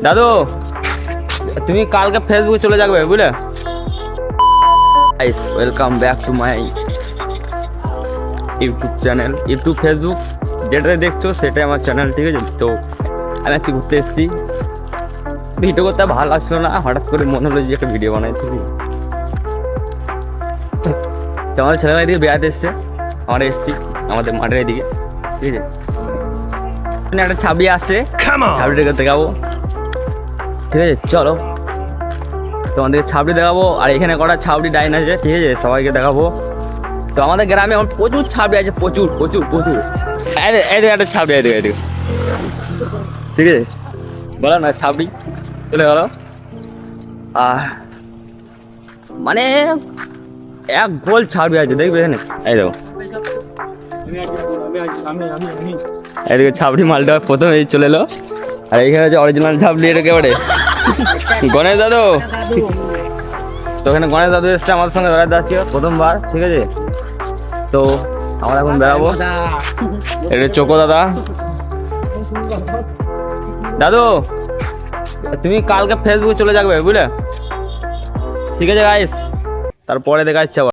দাদু তুমি কালকে ফেসবুকে চলে যাবে বুঝলে? Guys welcome back to my YouTube channel YouTube Facebook যেটা দেখছ সেটাই আমার চ্যানেল ঠিক আছে? তো আমি আজকে ঘুরতে এসেছি। ভিডিও করতে ভালো লাগছিল না হঠাৎ করে মনে হলো যে একটা ভিডিও বানাই তুমি তো আমাদের ছেলেরা এদিকে বেড়াতে এসছে। আমরা এসেছি আমাদের মাঠের এদিকে ঠিক আছে? একটা ছাবি আসছে ছাবড়িটাকে দেখাবো। ঠিক আছে, চলো। তোমাদেরকে ছাবড়ি দেখাবো, আর এখানে কটা ছাবড়ি ডাইন আছে, ঠিক আছে, সবাইকে দেখাবো। তো আমাদের গ্রামে এখন প্রচুর ছাবড়ি আছে, প্রচুর প্রচুর প্রচুর। একটা ছাবড়ি এদিকে ঠিক আছে, বলো না, ছাবড়ি, চলে গেল। আর মানে এক গোল ছাবড়ি আছে, দেখবে এখানে? এই দেখো। এদিকে ছাবড়ি মালটা প্রথমে চলে এলো। আর এইখানে হচ্ছে অরিজিনাল ছাবড়ি এটা একেবারে গণেশ দাদু। তো এখানে গণেশ দাদু এসছে আমাদের সঙ্গে বেড়াতে আজকে, প্রথমবার, ঠিক আছে? তো আমরা এখন বেড়াবো। এটা চোখো দাদা। দাদু, তুমি কালকে ফেসবুক চলে যাবে, বুঝলে? ঠিক আছে গাইস তারপরে দেখা যাচ্ছে আবার।